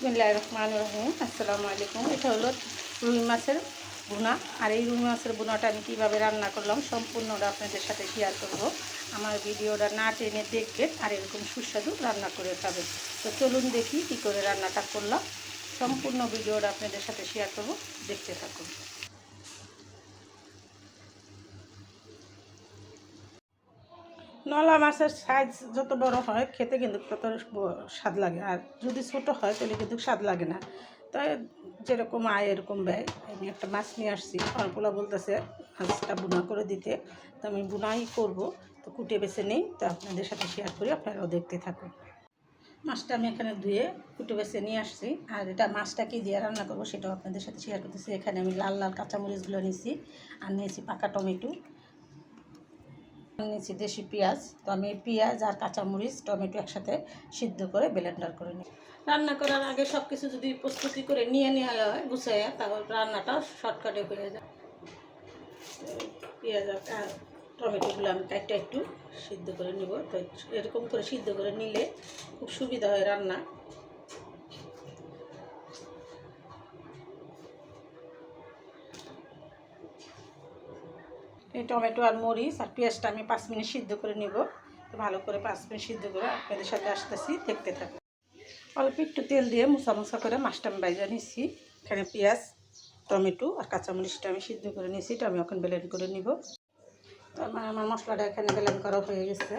বিসমিল্লাহ রহমান রহিম আসসালামু আলাইকুম। এটা হলো রুই মাছের ভুনা। আর এই রুই মাছের ভুনাটা আমি কীভাবে রান্না করলাম সম্পূর্ণটা আপনাদের সাথে শেয়ার করব। আমার ভিডিওটা না টেনে দেখবেন আর এরকম সুস্বাদু রান্না করে খাবেন। তো চলুন দেখি কী করে রান্নাটা করলাম। সম্পূর্ণ ভিডিওটা আপনাদের সাথে শেয়ার করব। দেখতে থাকুন। নলা মাছের সাইজ যত বড় হয়, খেতে কিন্তু তত স্বাদ লাগে। আর যদি ছোট হয়, তাহলে কিন্তু স্বাদ লাগে না। তাই যেরকম আয়, এরকম ব্যয়। আমি একটা মাছ নিয়ে আসছি। অল্পলা বলতেছে, মাছটা বুনা করে দিতে। তো আমি বুনাই করব। তো কুটে বেছে নেই। তো আপনাদের সাথে শেয়ার করি, আপনারাও দেখতে থাকুন। মাছটা আমি এখানে ধুয়ে কুটে বেছে নিয়ে আসছি। আর এটা মাছটা কি দিয়ে রান্না করব, সেটাও আপনাদের সাথে শেয়ার করতেছি। এখানে আমি লাল লাল কাঁচামরিচগুলো নিয়েছি। আর নিয়েছি পাকা টমেটো। নিয়েছি দেশি পেঁয়াজ। তো আমি পেঁয়াজ আর কাঁচামরিচ, টমেটো একসাথে সিদ্ধ করে ব্লেন্ডার করে নিই। রান্না করার আগে সব কিছু যদি প্রস্তুতি করে নিয়ে নেওয়া হয়, গুছাইয়া তাহলে রান্নাটা শর্টকাটে হয়ে যায়। পেঁয়াজ আর টমেটোগুলো আমি একটা একটু সিদ্ধ করে নিব। তো এরকম করে সিদ্ধ করে নিলে খুব সুবিধা হয় রান্না। এই টমেটো আর মরিচ আর পেঁয়াজটা আমি পাঁচ মিনিট সিদ্ধ করে নিব। ভালো করে পাঁচ মিনিট সিদ্ধ করে আপনাদের সাথে আসতেছি, দেখতে থাকো অল্প একটু তেল দিয়ে মুসা মুসা করে মাছটা আমি বাইজা নিচ্ছি এখানে পেঁয়াজ, টমেটো আর কাঁচামরিচটা আমি সিদ্ধ করে নিয়েছি এটা আমি এখন ব্লেন্ড করে নিব। তো আমার আমার মশলাটা এখানে ব্লেন্ড করা হয়ে গেছে।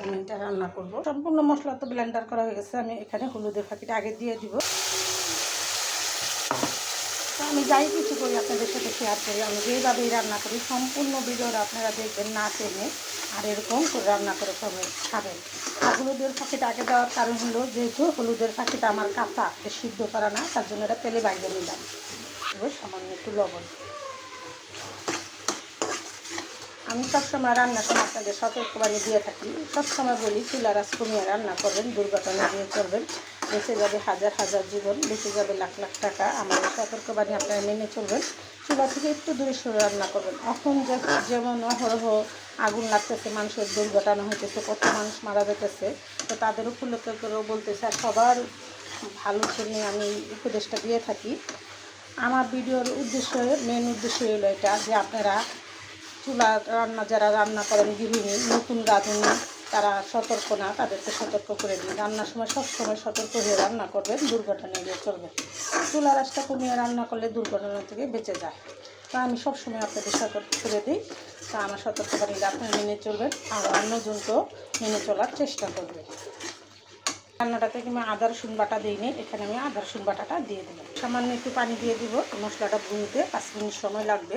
আমি এটা রান্না করব। সম্পূর্ণ মশলা তো ব্লেন্ডার করা হয়ে গেছে, আমি এখানে হলুদের ফাঁকিটা আগে দিয়ে দিব তো আমি যাই কিছু করি, আপনাদের সাথে শেয়ার করি। আমি যেভাবেই রান্না করি, সম্পূর্ণ ভিডিওটা আপনারা দেখবেন না টেনে আর এরকম করে রান্না করে খাবেন খাবেন। আর হলুদের ফাঁকিটা আগে দেওয়ার কারণ হলো যেহেতু হলুদের ফাঁকিটা আমার কাঁচা সিদ্ধ করা না, তার জন্য এটা তেলে বাইরে নিলাম। এবার সামান্য একটু লবণ। আমি সবসময় রান্নার সময় আপনাদের সতর্কবাণী দিয়ে থাকি। সবসময় বলি চুলা রাস কমিয়ে রান্না করবেন, দুর্ঘটনা দিয়ে করবেন। বেঁচে যাবে হাজার হাজার জীবন, বেঁচে যাবে লাখ লাখ টাকা। আমাদের সতর্কবাণী আপনারা মেনে চলবেন। চুলা থেকে একটু দূরে সরে রান্না করবেন। এখন যেমন অহরহ আগুন লাগতেছে, মানুষের দুর্ঘটনা হইতেছে, কত মানুষ মারা যেতেছে তো তাদের উপলক্ষ করেও বলতেছে, আর সবার ভালো জন্য আমি উপদেশটা দিয়ে থাকি। আমার ভিডিওর উদ্দেশ্য মেন উদ্দেশ্য হলো এটা যে আপনারা চুলা রান্না, যারা রান্না করেন গৃহিণী, নতুন রাঁধুনি তারা সতর্ক না, তাদেরকে সতর্ক করে দিন। রান্নার সময় সবসময় সতর্ক হয়ে রান্না করবেন, দুর্ঘটনা এড়িয়ে চলবেন চুলা রাসটা কমিয়ে রান্না করলে দুর্ঘটনা থেকে বেঁচে যায়। তা আমি সবসময় আপনাদের সতর্ক করে দিই। তা আমার সতর্কবাণীটা আপনারা মেনে চলবেন, আর অন্যজনকেও মেনে চলার চেষ্টা করবেন রান্নাটাতে আমি আদা রসুন বাটা দিইনি? এখানে আমি আদা রসুন বাটাটা দিয়ে দেবো সামান্য একটু পানি দিয়ে দিব। মশলাটা ভুনতে পাঁচ মিনিট সময় লাগবে।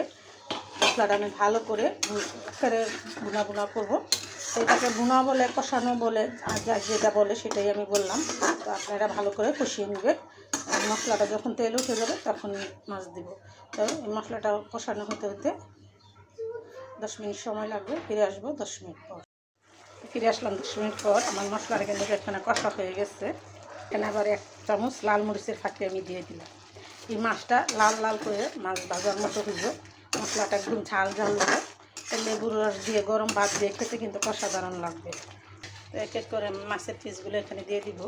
মশলাটা আমি ভালো করে ফেরে বুনা বুনা করব। এটাকে বুনা বলে, কষানো বলে, আর যা যেটা বলে সেটাই আমি বললাম। তো আপনারা ভালো করে কষিয়ে নেবেন। মশলাটা যখন তেল উঠে যাবে তখন মাছ দিব। তো এই মশলাটা কষানো হতে হতে দশ মিনিট সময় লাগবে। ফিরে আসব দশ মিনিট পর। ফিরে আসলাম দশ মিনিট পর। আমার মশলাটা কিন্তু এখানে কষা হয়ে গেছে। এখানে আবার এক চামচ লাল মরিচের ফাঁকি আমি দিয়ে দিলাম। এই মাছটা লাল লাল করে মাছ ভাজার মতো হইব। মশলাটা একদম ঝাল ঝাল হবে লেবুর রস দিয়ে, গরম ভাত দিয়ে খেতে কিন্তু অসাধারণ লাগবে। তো এক এক করে মাছের পিসগুলো এখানে দিয়ে দিব।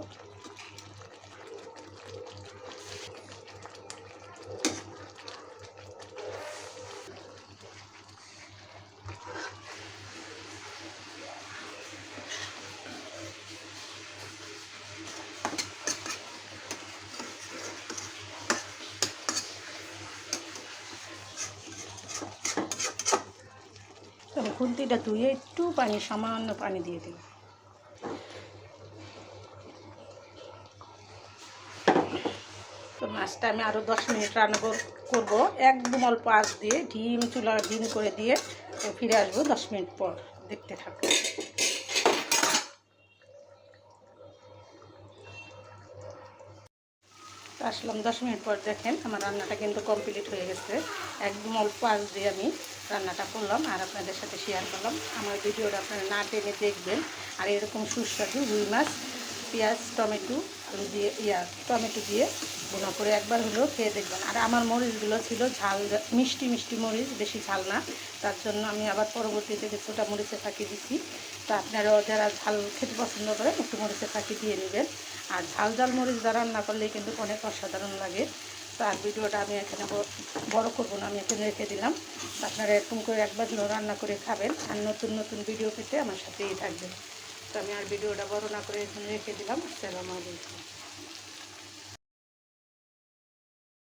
খুন্তিটা ধুয়ে একটু পানি, সামান্য পানি দিয়ে দেব তো মাছটা আমি আরও দশ মিনিট রান্না কর- করব। একদম অল্প আঁচ দিয়ে ডিম, চুলা ডিম করে দিয়ে ফিরে আসব দশ মিনিট পর। দেখতে থাকব আসলাম দশ মিনিট পর দেখেন আমার রান্নাটা কিন্তু কমপ্লিট হয়ে গেছে। একদম অল্প আজ দিয়ে আমি রান্নাটা করলাম আর আপনাদের সাথে শেয়ার করলাম। আমার ভিডিওটা আপনারা না টেনে দেখবেন। আর এরকম সুস্বাদু রুই মাছ, পেঁয়াজ, টমেটো বাটন দিয়ে, ইয়া, টমেটো দিয়ে বোনা করে একবার হলেও খেয়ে দেখবেন। আর আমার মরিচগুলো ছিল ঝাল, মিষ্টি মিষ্টি মরিচ, বেশি ঝাল না। তার জন্য আমি আবার পরবর্তীতে কিছুটা মরিচে ফাঁকি দিচ্ছি, তো আপনারাও যারা ঝাল খেতে পছন্দ করে একটু মরিচে ফাঁকি দিয়ে নেবেন। আর ঝাল ঝাল মরিচ দ্বারা রান্না করলে কিন্তু অনেক অসাধারণ লাগে। তার ভিডিওটা আমি এখানে বড় করব না, আমি এখানে রেখে দিলাম। আপনারা এরকম করে একবার রান্না করে খাবেন। আর নতুন নতুন ভিডিও পেতে আমার সাথেই থাকবেন। তো আমি আর ভিডিওটা বড় না করে এখানে রেখে দিলাম। আসসালামু আলাইকুম।